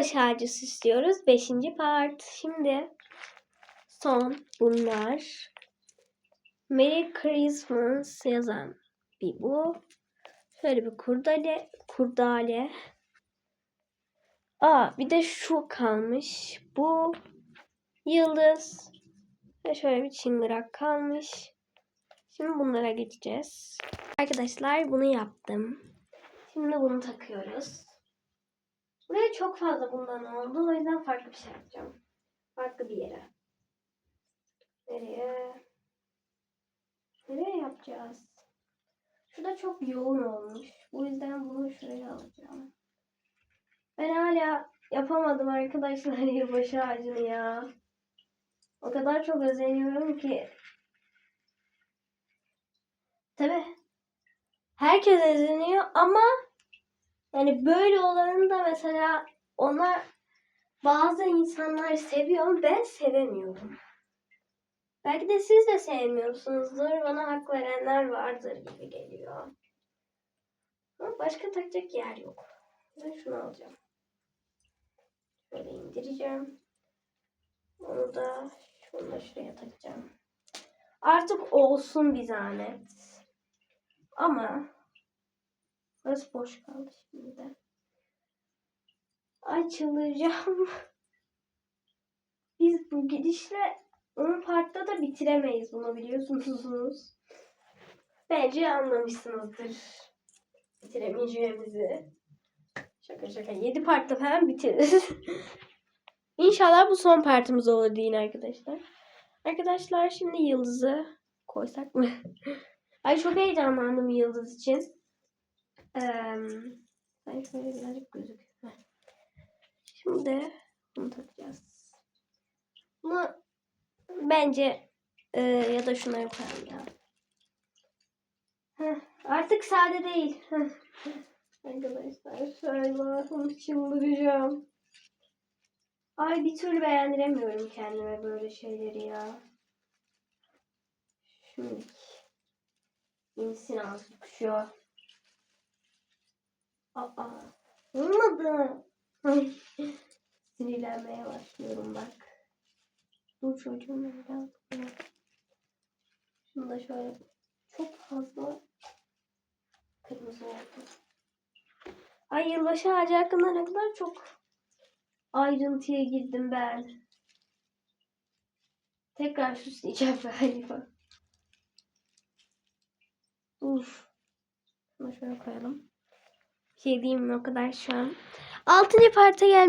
yılbaşı ağacı süslüyoruz. Beşinci part. Şimdi son bunlar. Merry Christmas yazan bir bu. Şöyle bir kurdale. Kurdale. Aa bir de şu kalmış. Bu yıldız. Ve şöyle bir çıngırak kalmış. Şimdi bunlara geçeceğiz. Arkadaşlar bunu yaptım. Şimdi bunu takıyoruz. Buraya çok fazla bundan oldu. O yüzden farklı bir şey yapacağım. Farklı bir yere. Nereye? Nereye yapacağız? Şurada çok yoğun olmuş. Bu yüzden bunu şuraya alacağım. Ben hala yapamadım arkadaşlar yılbaşı ağacını ya. O kadar çok özeniyorum ki. Tabi herkes özeniyor ama yani böyle olanı da mesela onlar bazı insanlar seviyor ben sevemiyorum. Belki de siz de sevmiyorsunuzdur. Bana hak verenler vardır gibi geliyor. Ama başka takacak yer yok. Ben şunu alacağım. Şöyle indireceğim. Onu da şunu da şuraya takacağım. Artık olsun bir zahmet. Ama burası boş kaldı şimdi de. Ay çıldıracağım. Biz bu gidişle 10 partta da bitiremeyiz bunu biliyorsunuz. Bence anlamışsınızdır. Bitiremeyeceğimizi. Şaka şaka 7 partta falan bitiririz. İnşallah bu son partimiz olur deyin arkadaşlar. Arkadaşlar şimdi yıldızı koysak mı? Ay çok heyecanlandım yıldız için. Ee, şöyle birazcık gözük. Heh. Şimdi bunu takacağız. Bunu bence e, ya da şunları koyalım ya. Heh, artık sade değil. Arkadaşlar Allah'ım çıldıracağım. Ay bir türlü beğendiremiyorum kendime böyle şeyleri ya. Şimdi insin ağzı düşüyor. Aa, olmadı. Sinirlenmeye başlıyorum bak. Dur çocuğum evladım. Şunu da şöyle çok fazla kırmızı oldu. Ay yılbaşı ağacı hakkında ne kadar çok ayrıntıya girdim ben. Tekrar süsleyeceğim galiba. Dur. Şunu şöyle koyalım. Bir şey o kadar şu an. Altıncı parta gelmeye